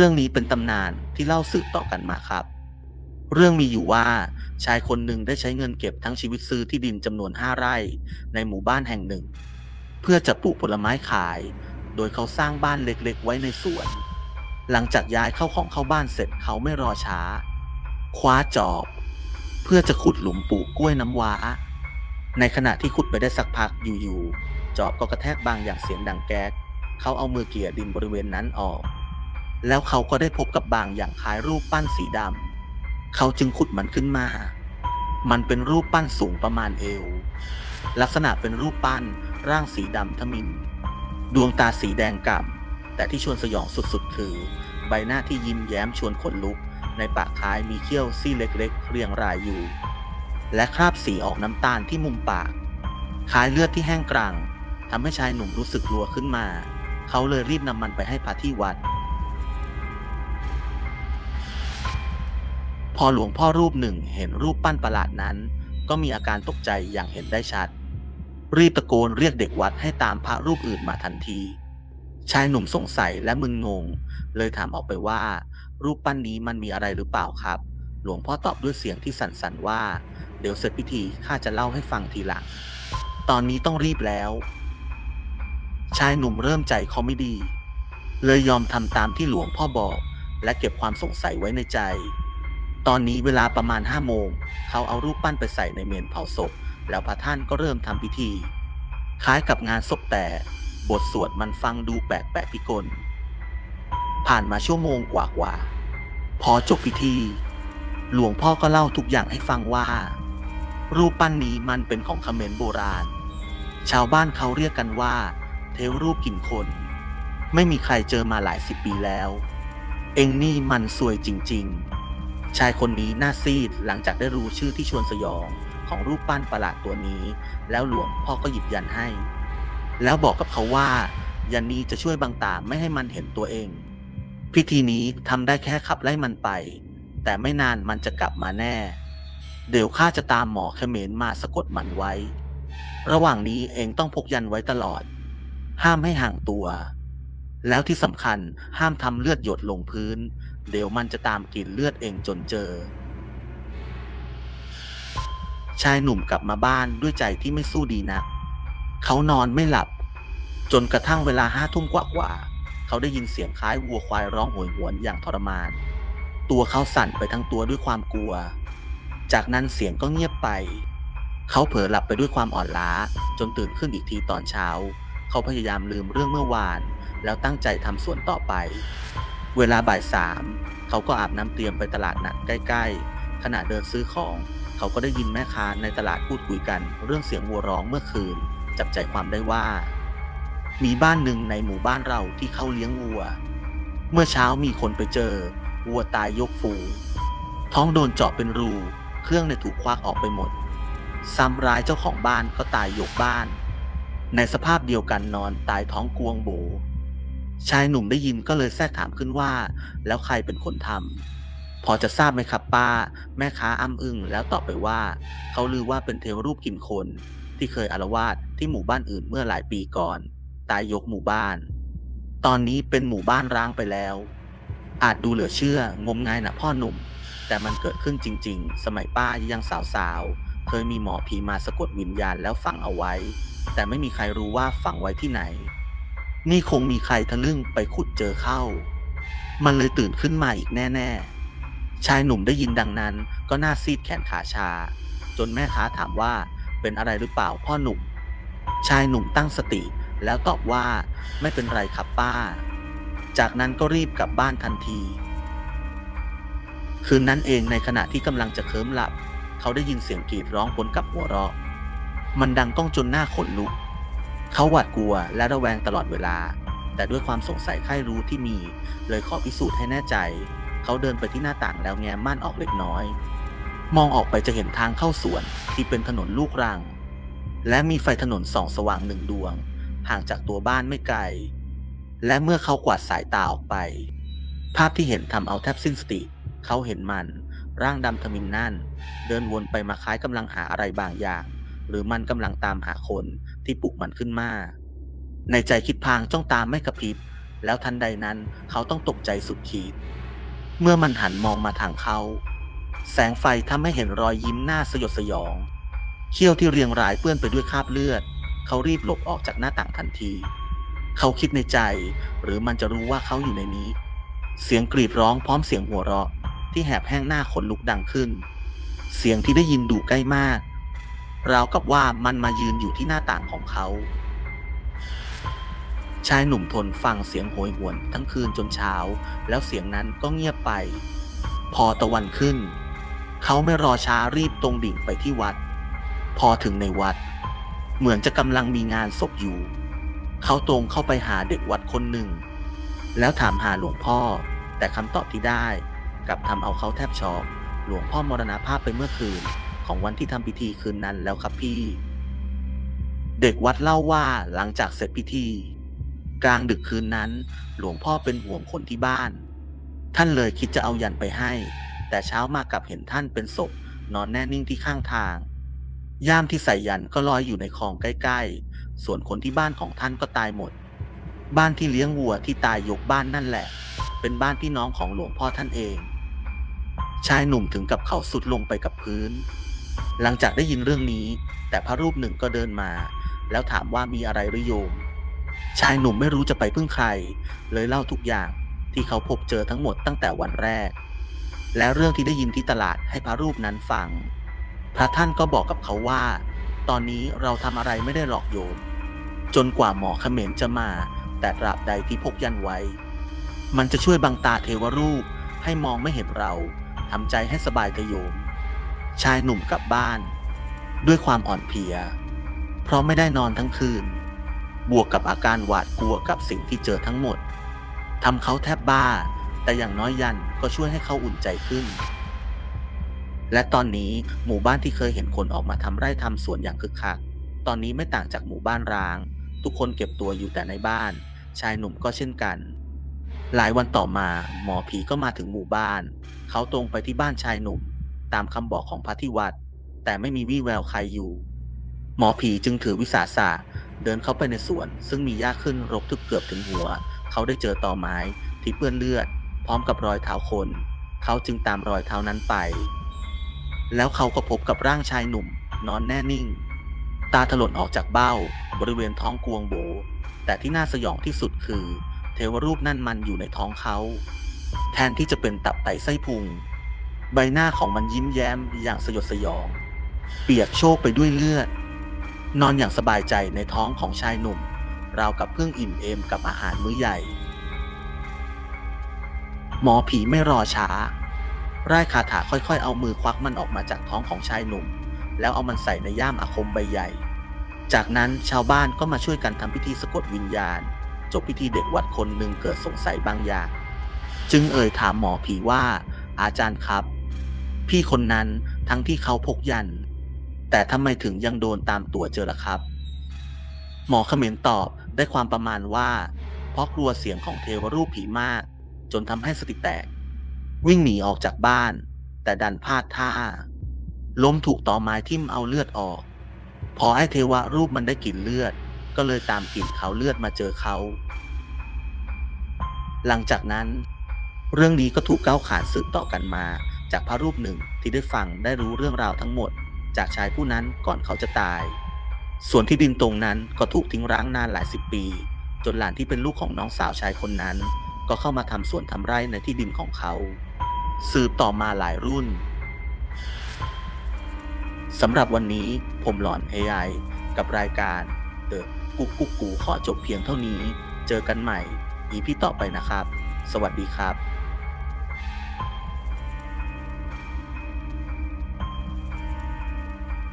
เรื่องนี้เป็นตำนานที่เล่าสืบต่อกันมาครับ เรื่องมีอยู่ว่าชายคนหนึ่งได้ใช้เงินเก็บทั้งชีวิตซื้อที่ดินจำนวนห้าไร่ในหมู่บ้านแห่งหนึ่ง เพื่อจะปลูกผลไม้ขาย โดยเขาสร้างบ้านเล็กๆ ไว้ในสวน หลังจากย้ายเข้าของเข้าบ้านเสร็จเขาไม่รอช้า คว้าจอบ เพื่อจะขุดหลุมปลูกกล้วยน้ำว้า ในขณะที่ขุดไปได้สักพักอยู่ๆจอบก็กระแทกบางอย่างเสียงดังแก๊กเขาเอามือเกี่ยดินบริเวณนั้นออก แล้วเขาก็ได้พบกับบางอย่างคล้ายรูปปั้นสีดำเขาจึงขุดมันขึ้นมา มันเป็นรูปปั้นสูงประมาณเอว ลักษณะเป็นรูปปั้นร่างสีดำทมิน ดวงตาสีแดงกล่ำแต่ที่ชวนสยองสุดๆ คือ ใบหน้าที่ยิ้มแย้มชวนขนลุก ในปากคล้ายมีเขี้ยวซี่เล็กๆ เรียงรายอยู่ และคราบสีออกน้ำตาลที่มุมปาก คล้ายเลือดที่แห้งกรังทำให้ชายหนุ่มรู้สึกกลัวขึ้นมา เขาเลยรีบนำมันไปให้พระที่วัด พอหลวงพ่อรูปหนึ่งเห็นรูปปั้นประหลาดนั้น ก็มีอาการตกใจอย่างเห็นได้ชัด รีบตะโกนเรียกเด็กวัดให้ตามพระรูปอื่นมาทันที ชายหนุ่มสงสัยและมึนงง เลยถามออกไปว่า รูปปั้นนี้มันมีอะไรหรือเปล่าครับ หลวงพ่อตอบด้วยเสียงที่สั่นๆว่า เดี๋ยวเสร็จพิธีข้าจะเล่าให้ฟังทีหลัง ตอนนี้ต้องรีบแล้ว ชายหนุ่มเริ่มใจเขาไม่ดี เลยยอมทำตามที่หลวงพ่อบอก และเก็บความสงสัยไว้ในใจ ตอนนี้เวลาประมาณห้าโมง เขาเอารูปปั้นไปใส่ในเมนเผาศพ แล้วพระท่านก็เริ่มทำพิธี คล้ายกับงานศพแต่ บทสวดมันฟังดูแปลกแปลกพิกล ผ่านมาชั่วโมงกว่าๆ พอจบพิธี หลวงพ่อก็เล่าทุกอย่างให้ฟังว่า รูปปั้นนี้มันเป็นของเขมรโบราณ ชาวบ้านเขาเรียกกันว่า เทวรูปกินคน ไม่มีใครเจอมาหลายสิบปีแล้ว เองนี่มันสวยจริง ๆ ชายคนนี้หน้าซีดหลังจากได้รู้ชื่อที่ชวนสยองของรูปปั้นประหลาดตัวนี้ แล้วหลวงพ่อก็หยิบยันให้ แล้วบอกกับเขาว่า ยันนี้จะช่วยบังตาไม่ให้มันเห็นตัวเอง พิธีนี้ทำได้แค่ขับไล่มันไป แต่ไม่นานมันจะกลับมาแน่ เดี๋ยวข้าจะตามหมอเขมรมาสะกดมันไว้ ระหว่างนี้เองต้องพกยันไว้ตลอด ห้ามให้ห่างตัว แล้วที่สำคัญห้ามทำเลือดหยดลงพื้น เดี๋ยวมันจะตามกินเลือดเองจนเจอ ชายหนุ่มกลับมาบ้านด้วยใจที่ไม่สู้ดีนัก เขานอนไม่หลับ จนกระทั่งเวลาห้าทุ่มกว่าๆเขาได้ยินเสียงคล้ายวัวควายร้องโหยหวนอย่างทรมาน ตัวเขาสั่นไปทั้งตัวด้วยความกลัว จากนั้นเสียงก็เงียบไป เขาเผลอหลับไปด้วยความอ่อนล้า จนตื่นขึ้นอีกทีตอนเช้า เขาพยายามลืมเรื่องเมื่อวาน แล้วตั้งใจทำสวนต่อไป เวลาบ่ายสามเขาก็อาบน้ำเตรียมไปตลาดนัดใกล้ ๆ ขณะเดินซื้อของ เขาก็ได้ยินแม่ค้าในตลาดพูดคุยกัน เรื่องเสียงวัวร้องเมื่อคืน จับใจความได้ว่า มีบ้านหนึ่งในหมู่บ้านเราที่เขาเลี้ยงวัว เมื่อเช้ามีคนไปเจอ วัวตายยกฟู ท้องโดนเจาะเป็นรู เครื่องในถูกควักออกไปหมดซ้ำร้ายเจ้าของบ้านก็ตายยกบ้าน ในสภาพเดียวกันนอนตายท้องกวงโบ ชายหนุ่มได้ยินก็เลยแทรกถามขึ้นว่า แล้วใครเป็นคนทำพอจะทราบไหมครับป้า แม่ค้าอ้ำอึ้งแล้วตอบไปว่า เขาลือว่าเป็นเทวรูปกินคน ที่เคยอารวาสที่หมู่บ้านอื่นเมื่อหลายปีก่อน ตายยกหมู่บ้าน ตอนนี้เป็นหมู่บ้านร้างไปแล้ว อาจดูเหลือเชื่องมงายนะพ่อหนุ่ม แต่มันเกิดขึ้นจริง ๆ สมัยป้ายังสาวๆเคยมีหมอผีมาสะกดวิญญาณแล้วฝังเอาไว้ แต่ไม่มีใครรู้ว่าฝังไว้ที่ไหน นี่คงมีใครทะลึ่งไปขุดเจอเข้า มันเลยตื่นขึ้นมาอีกแน่ ๆ ชายหนุ่มได้ยินดังนั้น ก็หน้าซีดแขนขาชา จนแม่ค้าถามว่าเป็นอะไรหรือเปล่าพ่อหนุ่ม ชายหนุ่มตั้งสติ แล้วตอบว่าไม่เป็นไรครับป้า จากนั้นก็รีบกลับบ้านทันที คืนนั้นเองในขณะที่กำลังจะเคลิ้มหลับ เขาได้ยินเสียงกรีดร้องปนกับหัวเราะ มันดังก้องจนหน้าขนลุก เขาหวาดกลัวและระแวงตลอดเวลา แต่ด้วยความสงสัยใคร่รู้ที่มี เลยขอพิสูจน์ให้แน่ใจ เขาเดินไปที่หน้าต่างแล้วแง้มม่านออกเล็กน้อย มองออกไปจะเห็นทางเข้าสวนที่เป็นถนนลูกรัง และมีไฟถนนส่องสว่างหนึ่งดวง ห่างจากตัวบ้านไม่ไกล และเมื่อเขากวาดสายตาออกไป ภาพที่เห็นทำเอาแทบสิ้นสติ เขาเห็นมัน ร่างดำทมินนั่น เดินวนไปมาคล้ายกำลังหาอะไรบางอย่าง หรือมันกำลังตามหาคนที่ปลุกมันขึ้นมา ในใจคิดพางจ้องตามไม่กระพริบ แล้วทันใดนั้นเขาต้องตกใจสุดขีด เมื่อมันหันมองมาทางเขา แสงไฟทำให้เห็นรอยยิ้มหน้าสยดสยอง เขี้ยวที่เรียงรายเปื้อนไปด้วยคราบเลือด เขารีบหลบออกจากหน้าต่างทันที เขาคิดในใจ หรือมันจะรู้ว่าเขาอยู่ในนี้ เสียงกรีดร้องพร้อมเสียงหัวเราะที่แหบแห้งหน้าขนลุกดังขึ้น เสียงที่ได้ยินดูใกล้มาก ราวกับว่ามันมายืนอยู่ที่หน้าต่างของเขา ชายหนุ่มทนฟังเสียงโหยหวนทั้งคืนจนเช้า แล้วเสียงนั้นก็เงียบไป พอตะวันขึ้น เขาไม่รอช้ารีบตรงดิ่งไปที่วัด พอถึงในวัด เหมือนจะกำลังมีงานศพอยู่ เขาตรงเข้าไปหาเด็กวัดคนหนึ่ง แล้วถามหาหลวงพ่อ แต่คำตอบที่ได้กลับทำเอาเขาแทบช็อกหลวงพ่อมรณภาพไปเมื่อคืน ของวันที่ทำพิธีคืนนั้นแล้วครับพี่ เด็กวัดเล่าว่าหลังจากเสร็จพิธี กลางดึกคืนนั้น หลวงพ่อเป็นห่วงคนที่บ้าน ท่านเลยคิดจะเอายันไปให้ แต่เช้ามากลับเห็นท่านเป็นศพ นอนแน่นิ่งที่ข้างทาง ย่ามที่ใส่ยันก็ลอยอยู่ในคลองใกล้ๆ ส่วนคนที่บ้านของท่านก็ตายหมด บ้านที่เลี้ยงวัวที่ตายยกบ้านนั่นแหละ เป็นบ้านพี่น้องของหลวงพ่อท่านเองชายหนุ่มถึงกับเขาสุดลงไปกับพื้น หลังจากได้ยินเรื่องนี้ แต่พระรูปหนึ่งก็เดินมา แล้วถามว่ามีอะไรหรือโยม ชายหนุ่มไม่รู้จะไปพึ่งใคร เลยเล่าทุกอย่างที่เขาพบเจอทั้งหมดตั้งแต่วันแรก และเรื่องที่ได้ยินที่ตลาดให้พระรูปนั้นฟัง พระท่านก็บอกกับเขาว่า ตอนนี้เราทำอะไรไม่ได้หรอกโยม จนกว่าหมอเขมรจะมา แต่ตราบใดที่พกยันไว้ มันจะช่วยบังตาเทวรูปให้มองไม่เห็นเราทำใจให้สบายเถอะโยม ชายหนุ่มกลับบ้าน ด้วยความอ่อนเพลีย เพราะไม่ได้นอนทั้งคืน บวกกับอาการหวาดกลัวกับสิ่งที่เจอทั้งหมดทำเขาแทบบ้า แต่อย่างน้อยยันก็ช่วยให้เขาอุ่นใจขึ้น และตอนนี้หมู่บ้านที่เคยเห็นคนออกมาทำไร่ทำสวนอย่างคึกคัก ตอนนี้ไม่ต่างจากหมู่บ้านร้าง ทุกคนเก็บตัวอยู่แต่ในบ้าน ชายหนุ่มก็เช่นกัน หลายวันต่อมา หมอผีก็มาถึงหมู่บ้าน เขาตรงไปที่บ้านชายหนุ่ม ตามคำบอกของพระที่วัด แต่ไม่มีวี่แววใครอยู่ หมอผีจึงถือวิสาสะเดินเข้าไปในสวน ซึ่งมีหญ้าขึ้นรกทึบเกือบถึงหัว เขาได้เจอต่อไม้ที่เปื้อนเลือด พร้อมกับรอยเท้าคน เขาจึงตามรอยเท้านั้นไป แล้วเขาก็พบกับร่างชายหนุ่ม นอนแน่นิ่ง ตาถลนออกจากเบ้า บริเวณท้องกวงโบ แต่ที่น่าสยองที่สุดคือ เทวรูปนั่นมันอยู่ในท้องเขา แทนที่จะเป็นตับไตไส้พุง ใบหน้าของมันยิ้มแย้มอย่างสยดสยอง เปียกโชกไปด้วยเลือด นอนอย่างสบายใจในท้องของชายหนุ่ม ราวกับเพิ่งอิ่มเอมกับอาหารมื้อใหญ่ หมอผีไม่รอช้า ร่ายคาถาค่อยๆ เอามือควักมันออกมาจากท้องของชายหนุ่ม แล้วเอามันใส่ในย่ามอาคมใบใหญ่ จากนั้นชาวบ้านก็มาช่วยกันทำพิธีสะกดวิญญาณ จบพิธีเด็กวัดคนหนึ่งเกิดสงสัยบางอย่าง จึงเอ่ยถามหมอผีว่าอาจารย์ครับ พี่คนนั้นทั้งที่เขาพกยัน แต่ทำไมถึงยังโดนตามตัวเจอล่ะครับ หมอเขมรตอบได้ความประมาณว่า เพราะกลัวเสียงของเทวรูปผีมาก จนทำให้สติแตก วิ่งหนีออกจากบ้าน แต่ดันพลาดท่า ล้มถูกต่อไม้ทิ่มเอาเลือดออก พอไอ้เทวรูปมันได้กลิ่นเลือด ก็เลยตามกลิ่นเขาเลือดมาเจอเขา หลังจากนั้นเรื่องนี้ก็ถูกก้าวขานสืบต่อกันมา จากพระรูปหนึ่งที่ได้ฟังได้รู้เรื่องราวทั้งหมด จากชายผู้นั้นก่อนเขาจะตาย ส่วนที่ดินตรงนั้นก็ถูกทิ้งร้างนานหลายสิบปี จนหลานที่เป็นลูกของน้องสาวชายคนนั้น ก็เข้ามาทำสวนทำไร่ในที่ดินของเขา สืบต่อมาหลายรุ่นสำหรับวันนี้ผมหลอน AI กับรายการ The กุ๊กกุ๊กกูขอจบเพียงเท่านี้ เจอกันใหม่ EP ต่อไปนะครับ สวัสดีครับ